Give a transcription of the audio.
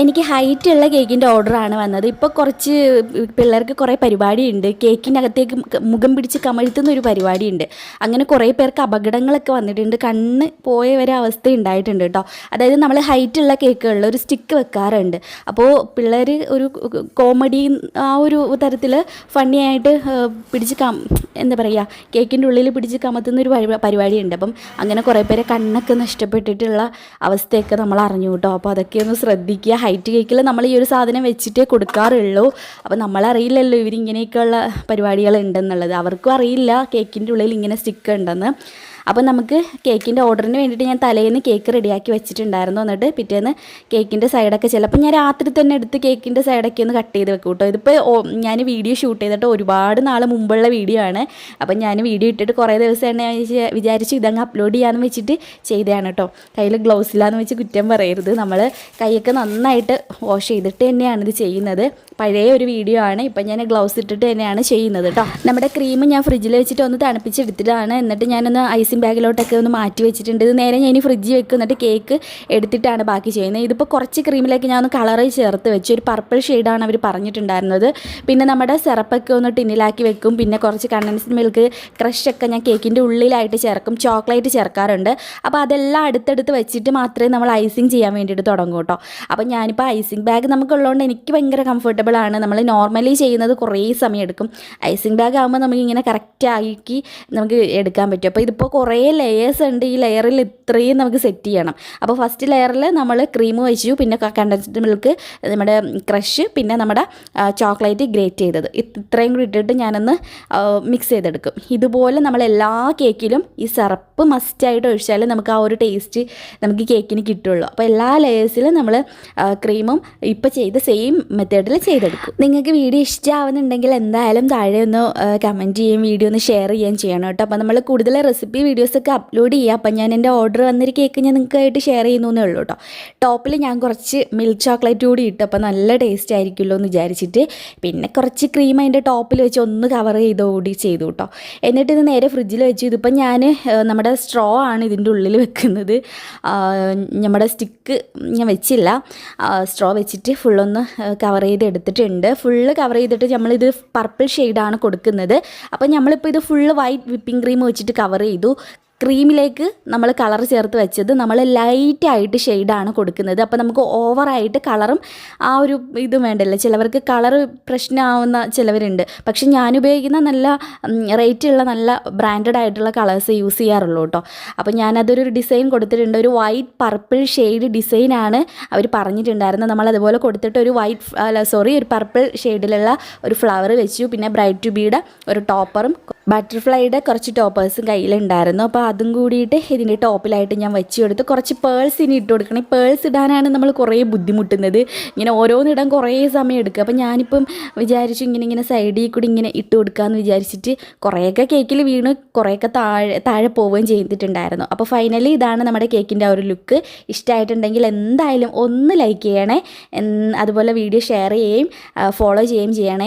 എനിക്ക് ഹൈറ്റ് ഉള്ള കേക്കിന്റെ ഓർഡറാണ് വന്നത്. ഇപ്പോൾ കുറച്ച് പിള്ളേർക്ക് കുറേ പരിപാടിയുണ്ട്. കേക്കിനകത്തേക്ക് മുഖം പിടിച്ച് കമഴ്ത്തുന്ന ഒരു പരിപാടിയുണ്ട്. അങ്ങനെ കുറേ പേർക്ക് അപകടങ്ങളൊക്കെ വന്നിട്ടുണ്ട്. കണ്ണ് പോയ വരെ അവസ്ഥ ഉണ്ടായിട്ടുണ്ട് കേട്ടോ അതായത് നമ്മൾ ഹൈറ്റ് ഉള്ള കേക്കുകളിൽ ഒരു സ്റ്റിക്ക് വെക്കാറുണ്ട്. അപ്പോൾ പിള്ളേർ ഒരു കോമഡി ആ ഒരു തരത്തിൽ ഫണ്ണി ആയിട്ട് ഏഹ്, പിടിച്ച് കം എന്താ പറയുക കേക്കിന്റെ ഉള്ളിൽ പിടിച്ച് കമത്തുന്ന ഒരു പരിപാടി പരിപാടിയുണ്ട്. അപ്പം അങ്ങനെ കുറേ പേരെ കണ്ണൊക്കെ നഷ്ടപ്പെട്ടിട്ടുള്ള അവസ്ഥയൊക്കെ നമ്മൾ അറിഞ്ഞു കേട്ടോ അപ്പോൾ അതൊക്കെ ഒന്ന് ശ്രദ്ധിക്കുക. ഹൈറ്റ് കേക്കിൽ നമ്മൾ ഈ ഒരു സാധനം വെച്ചിട്ടേ കൊടുക്കാറുള്ളൂ. അപ്പോൾ നമ്മളറിയില്ലല്ലോ ഇവരിങ്ങനെയൊക്കെയുള്ള പരിപാടികൾ ഉണ്ടെന്നുള്ളത്. അവർക്കും അറിയില്ല കേക്കിന്റെ ഉള്ളിൽ ഇങ്ങനെ സ്റ്റിക്ക് ഉണ്ടെന്ന്. അപ്പോൾ നമുക്ക് കേക്കിന്റെ ഓർഡറിന് വേണ്ടിയിട്ട് ഞാൻ തലേന്ന് കേക്ക് റെഡിയാക്കി വെച്ചിട്ടുണ്ടായിരുന്നു. എന്നിട്ട് പിറ്റേന്ന് കേക്കിന്റെ സൈഡൊക്കെ ചിലപ്പോൾ ഞാൻ രാത്രി തന്നെ എടുത്ത് കേക്കിന്റെ സൈഡൊക്കെ ഒന്ന് കട്ട് ചെയ്ത് വെക്കും കേട്ടോ ഇതിപ്പോൾ ഞാൻ വീഡിയോ ഷൂട്ട് ചെയ്തിട്ട് ഒരുപാട് നാൾ മുമ്പുള്ള വീഡിയോ ആണ്. അപ്പം ഞാൻ വീഡിയോ ഇട്ടിട്ട് കുറേ ദിവസമാണ് ഞാൻ വിചാരിച്ച് ഇതങ്ങ് അപ്ലോഡ് ചെയ്യാമെന്ന് വെച്ചിട്ട് ചെയ്തതാണ് കേട്ടോ. കയ്യിൽ ഗ്ലൗസ് ഇല്ലാന്ന് വെച്ച് കുറ്റം പറയരുത്. നമ്മൾ കൈയൊക്കെ നന്നായിട്ട് വാഷ് ചെയ്തിട്ട് തന്നെയാണ് ഇത് ചെയ്യുന്നത്. പഴയ ഒരു വീഡിയോ ആണ്. ഇപ്പം ഞാൻ ഗ്ലൗസ് ഇട്ടിട്ട് തന്നെയാണ് ചെയ്യുന്നത് കേട്ടോ. നമ്മുടെ ക്രീം ഞാൻ ഫ്രിഡ്ജിൽ വെച്ചിട്ട് ഒന്ന് തണുപ്പിച്ചെടുത്തിട്ടാണ് എന്നിട്ട് ഞാനൊന്ന് ഐസിങ് ബാഗിലോട്ടൊക്കെ ഒന്ന് മാറ്റി വെച്ചിട്ടുണ്ട്. ഇത് നേരെ ഞാൻ ഇനി ഫ്രിഡ്ജിൽ വെക്കും. എന്നിട്ട് കേക്ക് എടുത്തിട്ടാണ് ബാക്കി ചെയ്യുന്നത്. ഇതിപ്പോൾ കുറച്ച് ക്രീമിലേക്ക് ഞാൻ ഒന്ന് കളറ് ചേർത്ത് വെച്ച്. ഒരു പർപ്പിൾ ഷെയ്ഡാണ് അവർ പറഞ്ഞിട്ടുണ്ടായിരുന്നത്. പിന്നെ നമ്മുടെ സിറപ്പൊക്കെ ഒന്ന് ടിന്നിലാക്കി വെക്കും. പിന്നെ കുറച്ച് കണ്ടൻസ്ഡ് മിൽക്ക് ക്രഷൊക്കെ ഞാൻ കേക്കിന്റെ ഉള്ളിലായിട്ട് ചേർക്കും. ചോക്ലേറ്റ് ചേർക്കാറുണ്ട്. അപ്പോൾ അതെല്ലാം അടുത്തടുത്ത് വെച്ചിട്ട് മാത്രമേ നമ്മൾ ഐസിങ് ചെയ്യാൻ വേണ്ടിയിട്ട് തുടങ്ങൂ കേട്ടോ. അപ്പോൾ ഞാനിപ്പോൾ ഐസിങ് ബാഗ് നമുക്കുള്ളതുകൊണ്ട് എനിക്ക് ഭയങ്കര കംഫർട്ടബിൾ ആണ്. നമ്മൾ നോർമലി ചെയ്യുന്നത് കുറേ സമയം എടുക്കും. ഐസിങ് ബാഗ് ആകുമ്പോൾ നമുക്കിങ്ങനെ കറക്റ്റ് ആക്കി നമുക്ക് എടുക്കാൻ പറ്റും. അപ്പോൾ ഇതിപ്പോൾ കുറേ ലെയേഴ്സ് ഉണ്ട്. ഈ ലെയറിൽ ഇത്രയും നമുക്ക് സെറ്റ് ചെയ്യണം. അപ്പോൾ ഫസ്റ്റ് ലെയറിൽ നമ്മൾ ക്രീം വെച്ചു. പിന്നെ കണ്ടൻസ്ഡ് മിൽക്ക് നമ്മുടെ ക്രഷ് പിന്നെ നമ്മുടെ ചോക്ലേറ്റ് ഗ്രേറ്റ് ചെയ്തത്. ഇത്രയും കൂടി ഇട്ടിട്ട് ഞാനൊന്ന് മിക്സ് ചെയ്തെടുക്കും. ഇതുപോലെ നമ്മൾ എല്ലാ കേക്കിലും ഈ സിറപ്പ് മസ്റ്റായിട്ട് ഒഴിച്ചാൽ നമുക്ക് ആ ഒരു ടേസ്റ്റ് നമുക്ക് കേക്കിന് കിട്ടുള്ളൂ. അപ്പോൾ എല്ലാ ലെയേഴ്സിലും നമ്മൾ ക്രീമും ഇപ്പോൾ ചെയ്ത സെയിം മെത്തേഡിൽ ചെയ്തെടുക്കും. നിങ്ങൾക്ക് വീഡിയോ ഇഷ്ടമാവുന്നുണ്ടെങ്കിൽ എന്തായാലും താഴെ ഒന്ന് കമന്റ് ചെയ്യും. വീഡിയോ ഒന്ന് ഷെയർ ചെയ്യുകയും ചെയ്യണം കേട്ടോ. അപ്പോൾ നമ്മൾ കൂടുതൽ റെസിപ്പി വീഡിയോസൊക്കെ അപ്ലോഡ് ചെയ്യുക അപ്പം ഞാൻ എന്റെ ഓർഡർ വന്നൊരു കേക്ക് ഞാൻ നിങ്ങൾക്കായിട്ട് ഷെയർ ചെയ്യുന്നേ ഉള്ളൂ കേട്ടോ ടോപ്പിൽ ഞാൻ കുറച്ച് മിൽക്ക് ചോക്ലേറ്റ് കൂടി ഇട്ടു. അപ്പോൾ നല്ല ടേസ്റ്റ് ആയിരിക്കുമല്ലോ എന്ന് വിചാരിച്ചിട്ട് പിന്നെ കുറച്ച് ക്രീം അതിന്റെ ടോപ്പിൽ വെച്ച് ഒന്ന് കവർ ചെയ്ത് ചെയ്തു കേട്ടോ എന്നിട്ട് ഇത് നേരെ ഫ്രിഡ്ജിൽ വെച്ചു. ഇതിപ്പോൾ ഞാൻ നമ്മുടെ സ്ട്രോ ആണ് ഇതിന്റെ ഉള്ളിൽ വെക്കുന്നത്. നമ്മുടെ സ്റ്റിക്ക് ഞാൻ വെച്ചില്ല. സ്ട്രോ വെച്ചിട്ട് ഫുള്ളൊന്ന് കവർ ചെയ്ത് എടുത്തിട്ടുണ്ട്. ഫുള്ള് കവർ ചെയ്തിട്ട് നമ്മളിത് പർപ്പിൾ ഷെയ്ഡാണ് കൊടുക്കുന്നത്. അപ്പോൾ നമ്മളിപ്പോൾ ഇത് ഫുള്ള് വൈറ്റ് വിപ്പിംഗ് ക്രീം വെച്ചിട്ട് കവർ ചെയ്തു. ക്രീമിലേക്ക് നമ്മൾ കളർ ചേർത്ത് വെച്ചത് നമ്മൾ ലൈറ്റായിട്ട് ഷെയ്ഡാണ് കൊടുക്കുന്നത്. അപ്പോൾ നമുക്ക് ഓവറായിട്ട് കളറും ആ ഒരു ഇതും വേണ്ടല്ലോ. ചിലവർക്ക് കളർ പ്രശ്നമാവുന്ന ചിലവരുണ്ട്. പക്ഷെ ഞാൻ ഉപയോഗിക്കുന്ന നല്ല റേറ്റുള്ള നല്ല ബ്രാൻഡഡ് ആയിട്ടുള്ള കളേഴ്സ് യൂസ് ചെയ്യാറുള്ളൂ കേട്ടോ അപ്പോൾ ഞാനതൊരു ഡിസൈൻ കൊടുത്തിട്ടുണ്ട്. ഒരു വൈറ്റ് പർപ്പിൾ ഷെയ്ഡ് ഡിസൈനാണ് അവർ പറഞ്ഞിട്ടുണ്ടായിരുന്നത്. നമ്മൾ അതുപോലെ കൊടുത്തിട്ട് ഒരു വൈറ്റ് അല്ല സോറി ഒരു പർപ്പിൾ ഷെയ്ഡിലുള്ള ഒരു ഫ്ലവർ വെച്ചു. പിന്നെ ബ്രൈറ്റ് ടു ബീഡ് ഒരു ടോപ്പറും ബട്ടർഫ്ലൈയുടെ കുറച്ച് ടോപ്പേഴ്സും കയ്യിലുണ്ടായിരുന്നു. അപ്പോൾ അതും കൂടിയിട്ട് ഇതിന്റെ ടോപ്പിലായിട്ട് ഞാൻ വെച്ച് കൊടുത്ത് കുറച്ച് പേൾസ് ഇനി ഇട്ട് കൊടുക്കണം. പേൾസ് ഇടാനാണ് നമ്മൾ കുറേ ബുദ്ധിമുട്ടുന്നത്. ഇങ്ങനെ ഓരോന്നിടാൻ കുറേ സമയം എടുക്കുക അപ്പം ഞാനിപ്പം വിചാരിച്ചു ഇങ്ങനെ ഇങ്ങനെ സൈഡിൽ കൂടി ഇങ്ങനെ ഇട്ട് കൊടുക്കാമെന്ന് വിചാരിച്ചിട്ട് കുറേയൊക്കെ കേക്കിൽ വീണ് കുറേയൊക്കെ താഴെ താഴെ പോവുകയും ചെയ്തിട്ടുണ്ടായിരുന്നു. അപ്പോൾ ഫൈനലി ഇതാണ് നമ്മുടെ കേക്കിന്റെ ആ ഒരു ലുക്ക് ഇഷ്ടമായിട്ടുണ്ടെങ്കിൽ എന്തായാലും ഒന്ന് ലൈക്ക് ചെയ്യണേ. അതുപോലെ വീഡിയോ ഷെയർ ചെയ്യുകയും ഫോളോ ചെയ്യുകയും ചെയ്യണേ.